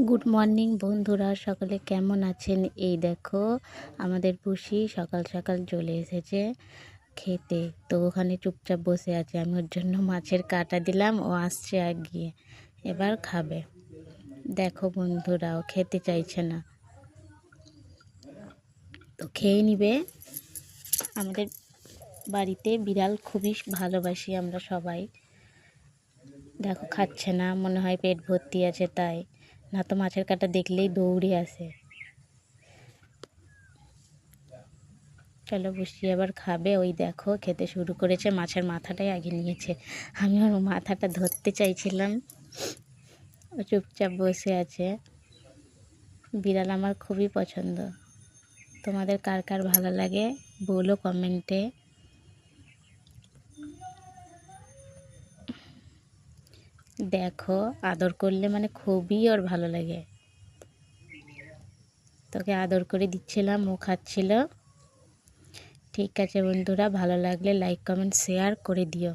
Good morning বন্ধুরা, সকলে কেমন আছেন? এই দেখো, আমাদের পুষি সকাল সকাল চলে এসেছে খেতে। তো ওখানে চুপচাপ বসে আছে, আমি ওর জন্য মাছের কাটা দিলাম, ও আসছে আর গিয়ে এবার খাবে। দেখো বন্ধুরা, ও খেতে চাইছে না। তো খেয়ে নিবে। আমাদের বাড়িতে বিড়াল খুবই ভালোবাসি আমরা সবাই। দেখো, খাচ্ছে না, মনে হয় পেট ভর্তি আছে তাই। না তো মাছের কাটা দেখলেই দৌড়ে আসে। চলো বসিয়ে আবার খাবে, ওই দেখো খেতে শুরু করেছে, মাছের মাথাটাই আগে নিয়েছে। আমি ওর মাথাটা ধরতে চাইছিলাম। ও চুপচাপ বসে আছে। বিড়াল আমার খুবই পছন্দ। তোমাদের কার কার ভালো লাগে বলো কমেন্টে। দেখো, আদর করলে মানে খুবই ওর ভালো লাগে। তোকে আদর করে দিচ্ছিলাম, ও খাচ্ছিল। ঠিক আছে বন্ধুরা, ভালো লাগলে লাইক কমেন্ট শেয়ার করে দিও।